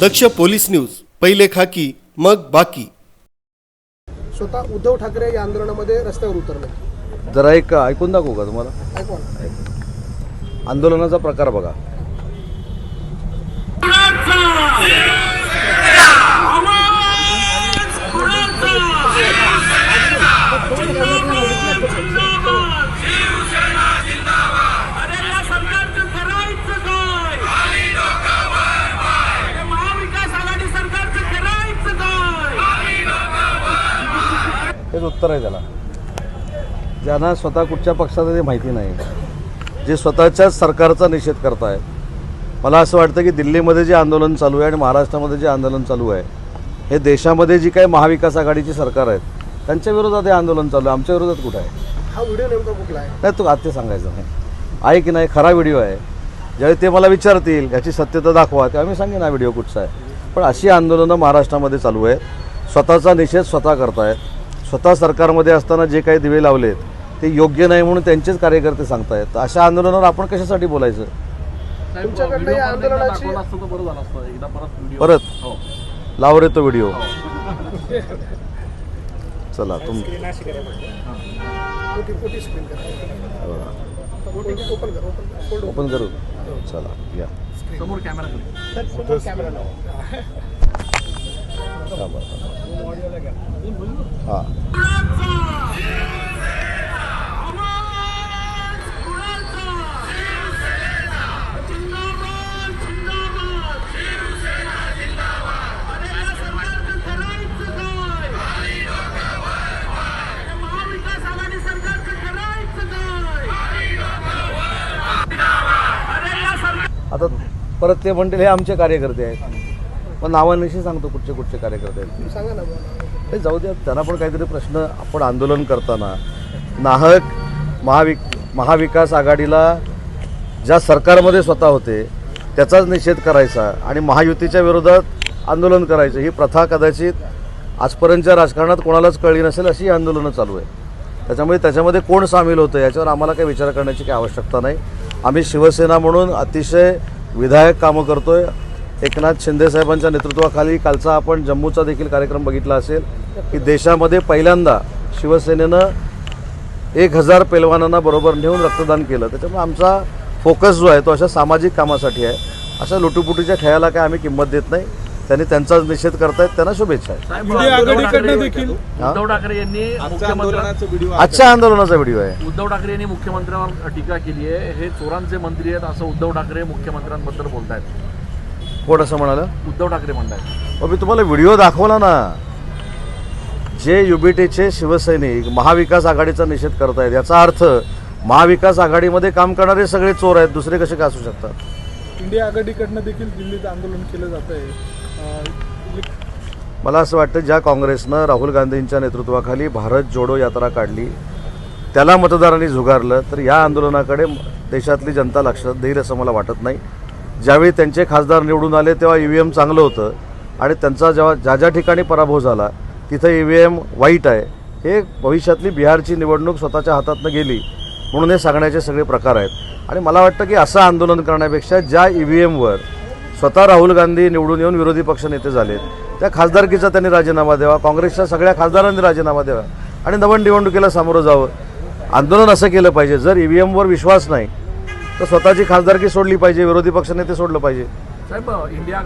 दक्ष police news पहिले खाकी मग बाकी. स्वतः उद्धव ठाकरे या आंदोलनामध्ये रस्त्यावर उतरले. जरा एक ऐकून दाखवू का तुम्हाला. आंदोलनाचा प्रकार बघा. हेच उत्तर आहे त्याला. ज्यांना स्वतः कुठच्या पक्षाचं ते माहिती नाही. जे स्वतःच्याच सरकारचा निषेध करतायत. मला असं वाटतं की दिल्लीमध्ये जे आंदोलन चालू आहे आणि महाराष्ट्रामध्ये जे आंदोलन चालू आहे हे देशामध्ये जी काही महाविकास आघाडीची सरकार आहेत त्यांच्या विरोधात हे आंदोलन चालू आहे. आमच्या विरोधात कुठं आहे? हा व्हिडिओ नेमका कुठला आहे? नाही तू आता ते सांगायचं नाही. आहे की नाही? खरा व्हिडिओ आहे. ज्यावेळी ते मला विचारतील याची सत्यता दाखवा तेव्हा मी सांगेन हा व्हिडिओ कुठचा आहे. पण अशी आंदोलनं महाराष्ट्रामध्ये चालू आहेत. स्वतःचा निषेध स्वतः करतायत. स्वतः सरकारमध्ये असताना जे काही दिवे लावलेत ते योग्य नाही म्हणून त्यांचेच कार्यकर्ते सांगतायत. अशा आंदोलनावर आपण कशासाठी बोलायचं? तुमच्याकडनं या आंदोलनाची परत लाव रे तो व्हिडिओ. चला तुम कर. ओपन कर. फोल्ड ओपन करू. चला या. समोर कॅमेरा या आता परत ते म्हणतील हे आमचे कार्यकर्ते आहेत. पण नावानिशी सांगतो कुठचे कुठचे कार्यकर्ते आहेत. सांगा ना ते जाऊ द्या त्यांना पण काहीतरी प्रश्न आपण आंदोलन करताना. नाहक महाविक महाविकास आघाडीला ज्या सरकारमध्ये स्वतः होते त्याचाच निषेध करायचा आणि महायुतीच्या विरोधात आंदोलन करायचं. ही प्रथा कदाचित आजपर्यंतच्या राजकारणात कोणालाच कळली नसेल अशी ही आंदोलनं चालू आहे त्याच्यामुळे त्याच्यामध्ये कोण सामील होतं याच्यावर आम्हाला काही विचार करण्याची काही आवश्यकता नाही. आम्ही शिवसेना म्हणून अतिशय विधायक कामं करतोय. एकनाथ शिंदे साहेबांच्या नेतृत्वाखाली कालचा आपण जम्मूचा देखील कार्यक्रम बघितला असेल की देशामध्ये पहिल्यांदा शिवसेनेनं एक हजार पेलवानांना बरोबर नेऊन रक्तदान केलं. त्याच्यामुळे आमचा फोकस जो आहे तो अशा सामाजिक कामासाठी आहे. अशा लुटुपुटीच्या खेळाला काय आम्ही किंमत देत नाही. त्यांनी त्यांचाच निषेध करतायत. त्यांना शुभेच्छा उद्धव ठाकरे यांनी आजच्या आंदोलनाचा व्हिडिओ आहे. उद्धव ठाकरे यांनी मुख्यमंत्र्यांवर टीका केली आहे. हे चोरांचे मंत्री आहेत असं उद्धव ठाकरे मुख्यमंत्र्यांबद्दल बोलतायत. कोण असं म्हणालं? उद्धव ठाकरे म्हणतायत. मग मी तुम्हाला व्हिडिओ दाखवला ना. जे युबीटीचे शिवसैनिक महाविकास आघाडीचा निषेध करतायत याचा अर्थ महाविकास आघाडीमध्ये काम करणारे सगळे चोर आहेत दुसरे कसे काय असू शकतात? इंडिया आघाडीकडनं देखील दिल्लीत आंदोलन केलं जात आहे मला असं वाटतं ज्या काँग्रेसनं राहुल गांधींच्या नेतृत्वाखाली भारत जोडो यात्रा काढली त्याला मतदारांनी झुगारलं तर या आंदोलनाकडे देशातली जनता लक्षात देईल असं मला वाटत नाही. ज्यावेळी त्यांचे खासदार निवडून आले तेव्हा ई व्ही एम चांगलं होतं. आणि त्यांचा जेव्हा ज्या ज्या ठिकाणी पराभव झाला तिथं ई व्ही एम वाईट आहे. हे भविष्यातली बिहारची निवडणूक स्वतःच्या हातातनं गेली म्हणून हे सांगण्याचे सगळे प्रकार आहेत. आणि मला वाटतं की असं आंदोलन करण्यापेक्षा ज्या ई व्ही एमवर स्वतः राहुल गांधी निवडून येऊन विरोधी पक्षनेते झालेत त्या खासदारकीचा त्यांनी राजीनामा द्यावा काँग्रेसच्या सगळ्या खासदारांनी राजीनामा द्यावा. आणि नवीन निवडणुकीला सामोरं जावं. आंदोलन असं केलं पाहिजे. जर ई व्ही एमवर विश्वास नाही तर स्वतःची खासदारकी सोडली पाहिजे विरोधी पक्षनेते सोडलं पाहिजे. साहेब इंडिया